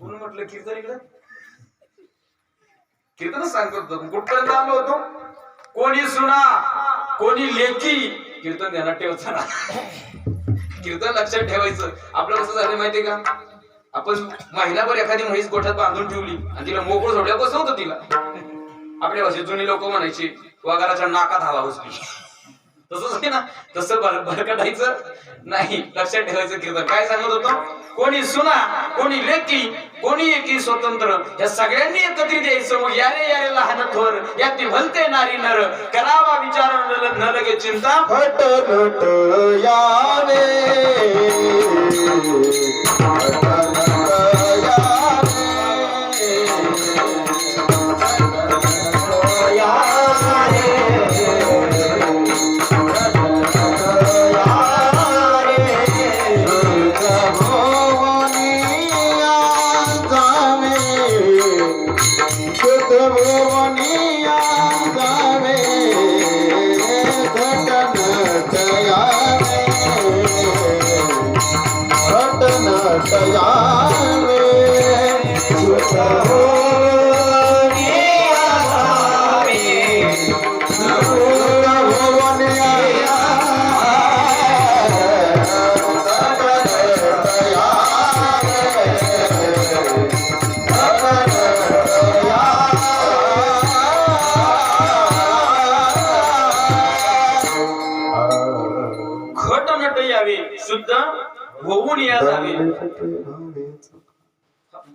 कोण म्हटलं कीर्तन इकडे. कीर्तनच सांगतो होतो. कुठपर्यंत आलो होतो? कोणी सुना कोणी लेखी. कीर्तन ध्यानात ठेवायचं ना. कीर्तन लक्षात ठेवायचं. आपलं कसं झालं माहितीये का? आपण महिनाभर एखादी म्हैस गोठ्यात बांधून ठेवली आणि तिला मोकळ सोडल्या बसवतो तिला. आपल्या भाषेत जुनी लोक म्हणायचे वगाराच्या नाकात हवा बसली तसंच आहे ना. तसं भर भरकटायचं नाही. लक्षात ठेवायचं कीर्तन काय सांगत होतो? कोणी सुना कोणी लेकी कोणी एकी स्वतंत्र या सगळ्यांनी एकत्रित यायचं. मग यारे यारे लहान थोर ती भलते नारी नर. करावा विचार न न लगे चिंता. भट नट यारे तया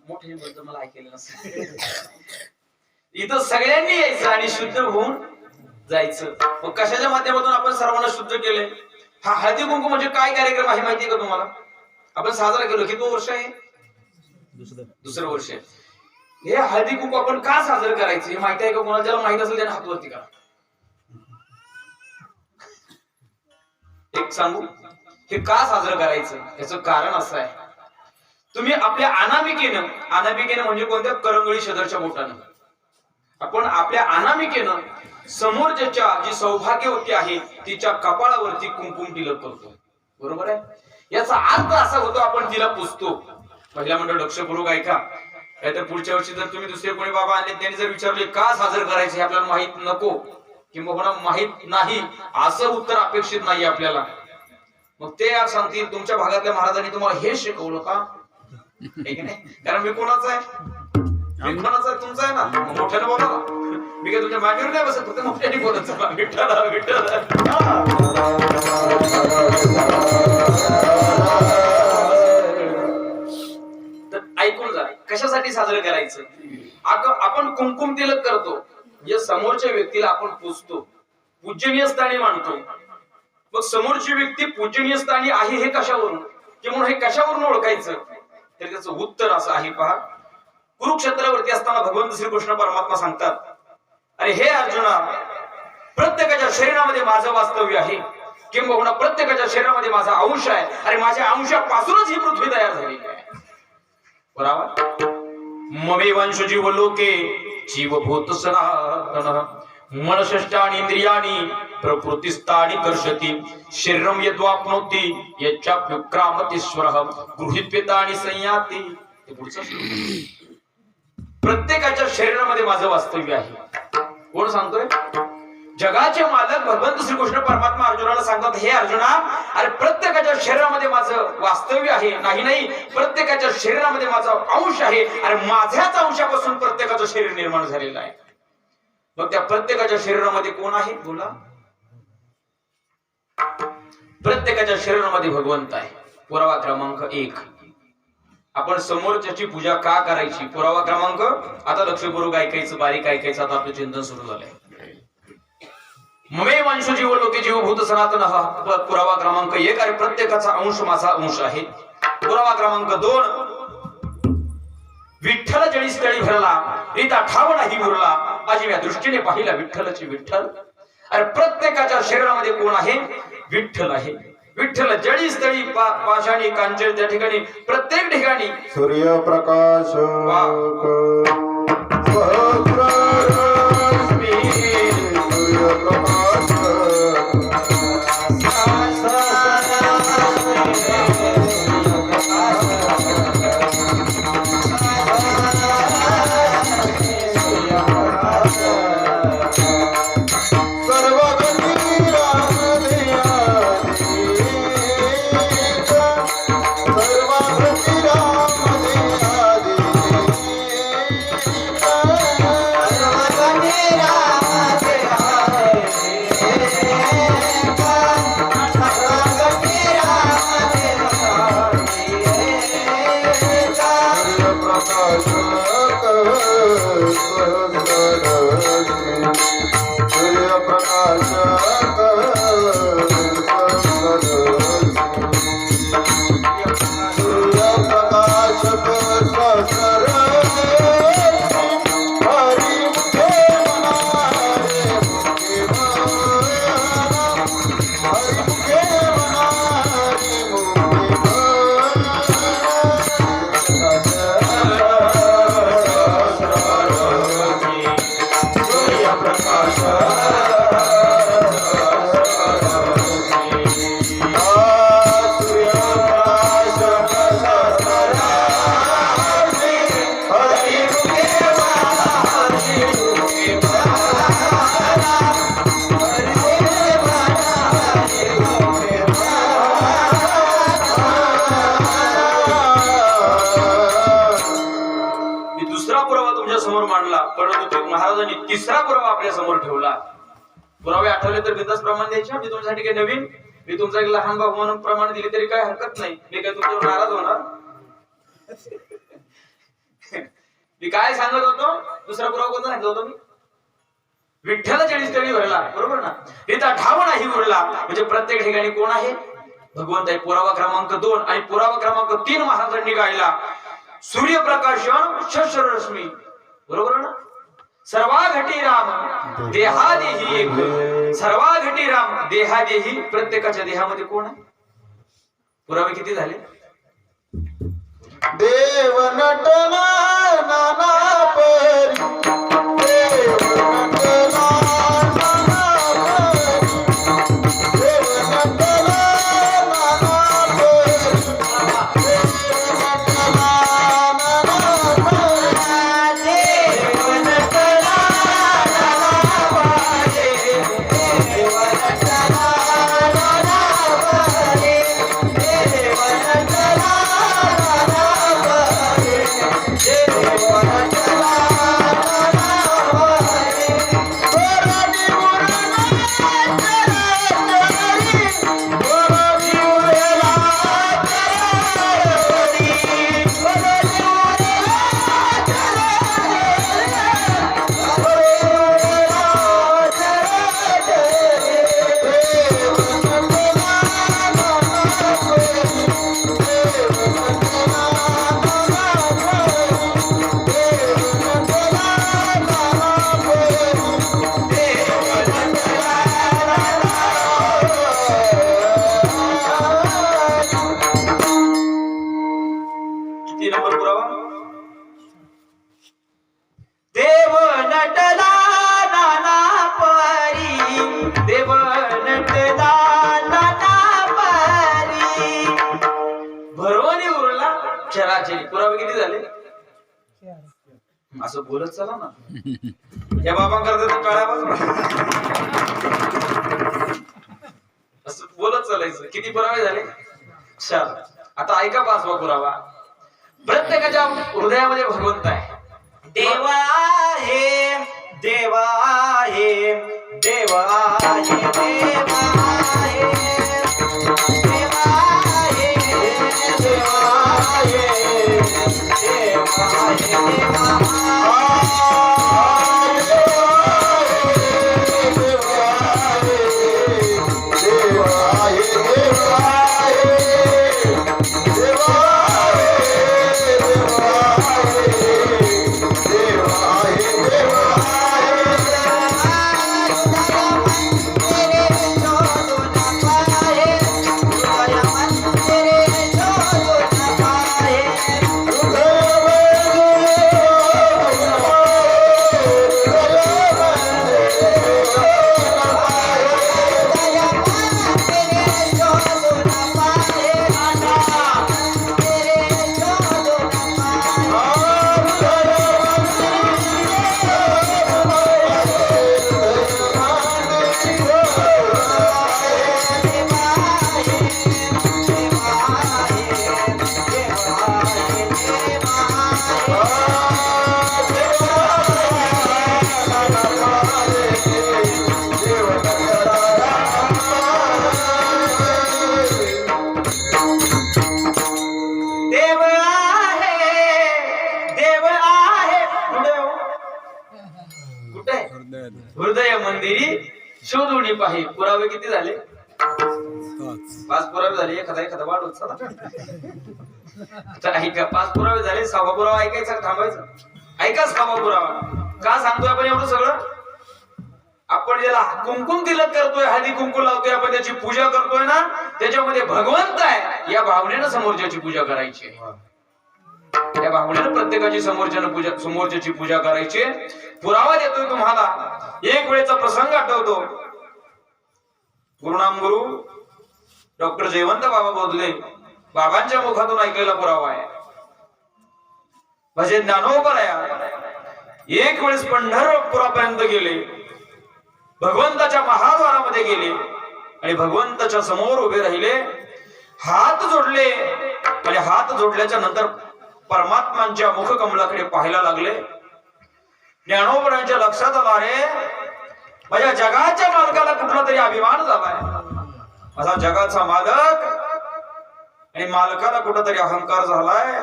मोठे बोलत मला ऐकलेलं नसेल. इथं सगळ्यांनी यायचं आणि शुद्ध होऊन जायचं. मग कशाच्या माध्यमातून आपण सर्वांना शुद्ध केले हा हळदी कुंकू म्हणजे काय कार्यक्रम आहे माहितीये का तुम्हाला? आपण साजरा केलो. किती वर्ष आहे? दुसरं वर्ष आहे. हे हळदी कुंकू आपण का साजरं करायचं? हे माहिती आहे का कोणाला? ज्याला माहीत असेल त्याने हातवरती करा. एक सांगू? हे का साजरं करायचं? याचं कारण असं आहे. तुम्ही आपल्या अनामिकेनं अनामिकेनं म्हणजे कोणत्या? करंगळी शदरच्या बोटानं. आपण आपल्या अनामिकेनं समोरच्या जी सौभाग्यवती आहे तिच्या कपाळावरती कुंकुम तिलक करतो. बरोबर आहे? याचा अर्थ असा होतो आपण तिला पुसतो पहिला मंडळ लक्षपूर्वक ऐका. नाहीतर तर पुढच्या वर्षी जर तुम्ही दुसरे कोणी बाबा आणले त्यांनी जर विचारले का साजर करायचे हे आपल्याला माहीत नको? किंवा माहीत नाही असं उत्तर अपेक्षित नाही आपल्याला. मग ते आज सांगतील तुमच्या भागातल्या महाराजांनी तुम्हाला हे शिकवलं का? कारण मी कोणाचा आहे? कोणाचा आहे? तुमचा आहे ना? मोठ्याने बोला मी काय तुमच्या मागेवर नाही बसत फक्त मोठ्याने बोलत चला विठ्ठल ऐकून जा कशासाठी साजरं करायचं? आपण कुंकुम तिलक करतो. जे समोरच्या व्यक्तीला आपण पुजतो. पूजनीय स्थानी मानतो. मग समोरची व्यक्ती पूजनीय स्थानी आहे हे कशावरून? किंवा हे कशावरून ओळखायचं? तर त्याचं उत्तर असं आहे पहा. कुरुक्षेत्रावरती असताना भगवंत श्रीकृष्ण परमात्मा सांगतात अरे हे अर्जुना प्रत्येकाच्या शरीरामध्ये माझं वास्तव्य आहे. किंबहुना प्रत्येकाच्या शरीरामध्ये माझा अंश आहे. आणि माझ्या अंशापासूनच ही पृथ्वी तयार झालेली आहे. बरोबर? मवे वंश जीव लोके जीवभूत सनातन मनषष्टानि इंद्रियाणी प्रकृतिस्थानी कर्षति. शरीरम यद्वाप्नोति याच्या गृहीत्वेतानि संयाती. ते पुढचं प्रत्येकाच्या शरीरामध्ये माझं वास्तव्य आहे. कोण सांगतोय? जगाचे मालक भगवंत श्रीकृष्ण परमात्मा अर्जुनाला सांगतात हे अर्जुना अरे प्रत्येकाच्या शरीरामध्ये माझं वास्तव्य आहे. नाही नाही प्रत्येकाच्या शरीरामध्ये माझा अंश आहे. आणि माझ्याच अंशापासून प्रत्येकाचं शरीर निर्माण झालेलं आहे. मग त्या प्रत्येकाच्या शरीरामध्ये कोण आहे? बोला. प्रत्येकाच्या शरीरामध्ये भगवंत आहे. पुरावा क्रमांक एक. आपण समोरच्याची पूजा का करायची? पुरावा क्रमांक? आता लक्षपूर्वक ऐकायचं बारीक ऐकायचं आता आपलं चिंतन सुरू झालंय. ममे वंश जीव लोके जीवभूत सनातन हा. पुरावा क्रमांक एक आणि प्रत्येकाचा अंश माझा अंश आहे. पुरावा क्रमांक दोन. विठ्ठल जळी स्थळी भरला रीता ठाव नाही मुरला माझी या दृष्टीने पाहिला विठ्ठलची विठ्ठल. अरे प्रत्येकाच्या शरीरामध्ये कोण आहे? विठ्ठल आहे. विठ्ठल जळी स्थळी पाषाणी कांचन त्या ठिकाणी प्रत्येक ठिकाणी. सूर्यप्रकाश सूर्यप्रकाश तिसरा समोर ठेवला. पुरावे आठवले तर बिंदास प्रमाण द्यायचे. मी तुमच्यासाठी काही नवीन मी तुमचा एक लहान भाऊ म्हणून प्रमाण दिली तरी काय हरकत नाही. मी काय तुमच्यावर नाराज होणार? मी काय सांगत होतो? दुसरा पुरावा कोणता सांगत होतो मी? विठ्ठल चाळीस तळी भरला. बरोबर ना? इथं ठाव उरला म्हणजे प्रत्येक ठिकाणी कोण आहे? भगवंत आहे. पुरावा क्रमांक दोन आणि पुरावा क्रमांक तीन महाराजांनी गायला. सूर्यप्रकाशन शस्त्ररश्मी. बरोबर ना? सर्वा घटी राम देहादेही एक सर्वा घटी राम देहादेही प्रत्येकाच्या देहामध्ये कोण आहे? पुरावे किती झाले? देव नटना Música असं बोलत चला ना. या बाबांकरता तर कळावाच असं बोलत चालायचं. किती पुरावे झाले? चार. आता ऐका पाचवा पुरावा. प्रत्येकाच्या हृदयामध्ये भगवंत आहे. देवा हे देवा हे देवा हे देवा हे देवा हे देवा हे देवा हृदय मंदिरी शोधुनी पाहि. पुरावे किती झाले? पाच. पुरावे झाले. एखादा एखादा वाढवत चला. ऐका पाच पुरावे झाले. सहावा पुरावा ऐकायचा थांबायचं? ऐकाच सहावा पुरावा. का सांगतोय आपण एवढं सगळं? आपण ज्याला कुंकुम तिलक करतोय हळदी कुंकू लावतोय आपण त्याची पूजा करतोय ना त्याच्यामध्ये भगवंत आहे. या भावनेनं समोरच्याची पूजा करायची आहे. या भावनेनं प्रत्येकाची समोरच्यानं पूजा समोरच्याची पूजा करायची. पुरावा देतोय तुम्हाला. एक वेळेचा प्रसंग आठवतो. गुरुनाम गुरु डॉक्टर जयवंत बाबा बोधले बाबांच्या मुखातून ऐकलेला पुरावा आहे. भजे ज्ञानोपराया एक वेळेस पंढरपुरापर्यंत गेले. भगवंताच्या महाद्वारामध्ये गेले आणि भगवंताच्या समोर उभे राहिले. हात जोडले. आणि हात जोडल्याच्या नंतर परमात्मांच्या मुखकमलाकडे पाहायला लागले. ज्ञानोबरांच्या लक्षात आलं आहे माझ्या जगाच्या मालकाला कुठला तरी अभिमान झालाय. माझा जगाचा मालक आणि मालकाला कुठंतरी अहंकार झालाय.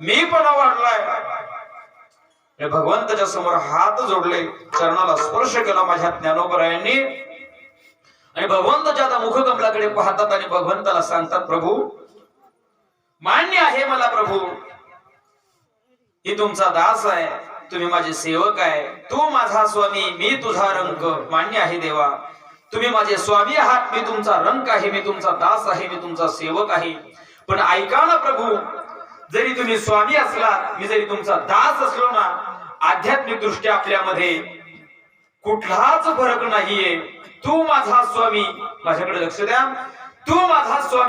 मी पण वाढलाय. भगवंताच्या समोर हात जोडले चरणाला स्पर्श केला माझ्या ज्ञानोबरायांनी. आणि भगवंताच्या आता मुखकमलाकडे पाहतात आणि भगवंताला सांगतात प्रभू मान्य आहे मला प्रभू ही तुमचा दास आहे तुम्ही माझे सेवक आहे. तू माझा स्वामी मी तुझा रंग मान्य आहे देवा. तुम्ही माझे स्वामी आहात मी तुमचा रंग आहे मी तुमचा दास आहे मी तुमचा सेवक आहे. पण ऐका ना प्रभू जरी तुम्ही स्वामी असलात मी जरी तुमचा दास असलो ना आध्यात्मिक दृष्ट्या आपल्यामध्ये कुठलाच फरक नाहीये. तू माझा स्वामी माझ्याकडे लक्ष द्या. तू माझा स्वामी